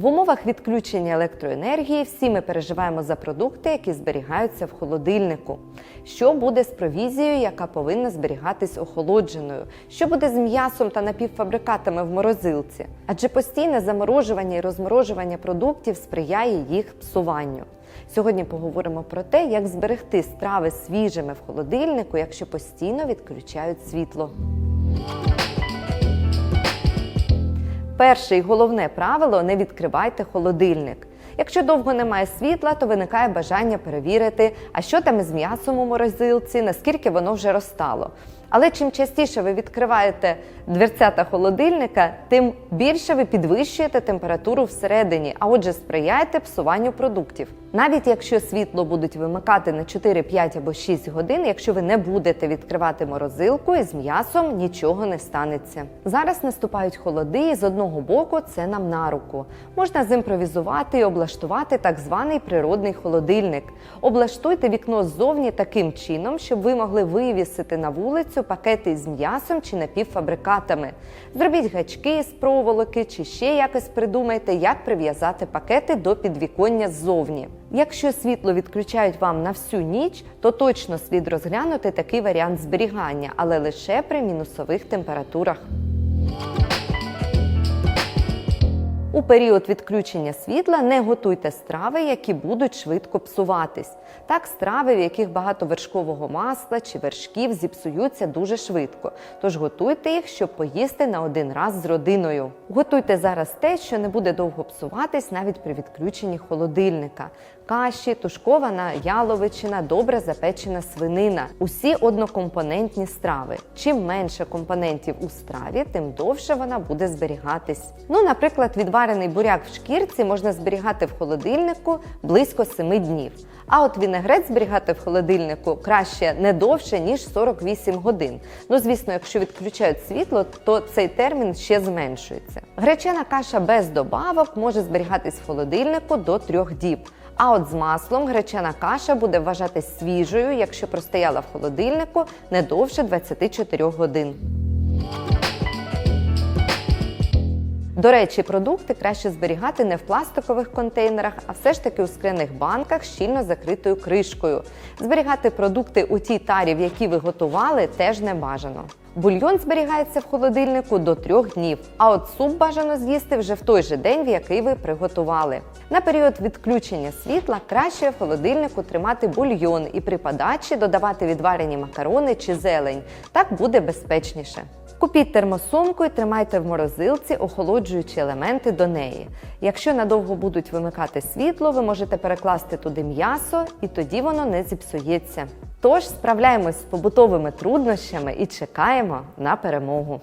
В умовах відключення електроенергії всі ми переживаємо за продукти, які зберігаються в холодильнику. Що буде з провізією, яка повинна зберігатись охолодженою? Що буде з м'ясом та напівфабрикатами в морозилці? Адже постійне заморожування і розморожування продуктів сприяє їх псуванню. Сьогодні поговоримо про те, як зберегти страви свіжими в холодильнику, якщо постійно відключають світло. Перше і головне правило не відкривайте холодильник. Якщо довго немає світла, то виникає бажання перевірити, а що там із м'ясом у морозилці, наскільки воно вже розтало. Але чим частіше ви відкриваєте дверцята холодильника, тим більше ви підвищуєте температуру всередині, а отже, сприяєте псуванню продуктів. Навіть якщо світло будуть вимикати на 4, 5 або 6 годин, якщо ви не будете відкривати морозилку із м'ясом, нічого не станеться. Зараз наступають холоди, і з одного боку це нам на руку. Можна зімпровізувати і облаштувати так званий природний холодильник. Облаштуйте вікно ззовні таким чином, щоб ви могли вивісити на вулицю пакети з м'ясом чи напівфабрикатами. Зробіть гачки з проволоки чи ще якось придумайте, як прив'язати пакети до підвіконня ззовні. Якщо світло відключають вам на всю ніч, то точно слід розглянути такий варіант зберігання, але лише при мінусових температурах. У період відключення світла не готуйте страви, які будуть швидко псуватись. Так, страви, в яких багато вершкового масла чи вершків, зіпсуються дуже швидко. Тож готуйте їх, щоб поїсти на один раз з родиною. Готуйте зараз те, що не буде довго псуватись навіть при відключенні холодильника. Каші, тушкована яловичина, добре запечена свинина. Усі однокомпонентні страви. Чим менше компонентів у страві, тим довше вона буде зберігатись. Ну, наприклад, відварений буряк в шкірці можна зберігати в холодильнику близько 7 днів. А от вінегрет зберігати в холодильнику краще не довше, ніж 48 годин. Ну, звісно, якщо відключають світло, то цей термін ще зменшується. Гречана каша без добавок може зберігатись в холодильнику до 3 діб. А от з маслом гречана каша буде вважатись свіжою, якщо простояла в холодильнику не довше 24 годин. До речі, продукти краще зберігати не в пластикових контейнерах, а все ж таки у скляних банках щільно закритою кришкою. Зберігати продукти у тій тарі, в якій ви готували, теж не бажано. Бульйон зберігається в холодильнику до трьох днів, а от суп бажано з'їсти вже в той же день, в який ви приготували. На період відключення світла краще в холодильнику тримати бульйон і при подачі додавати відварені макарони чи зелень. Так буде безпечніше. Купіть термосумку і тримайте в морозилці охолоджуючі елементи до неї. Якщо надовго будуть вимикати світло, ви можете перекласти туди м'ясо, і тоді воно не зіпсується. Тож справляємось з побутовими труднощами і чекаємо на перемогу.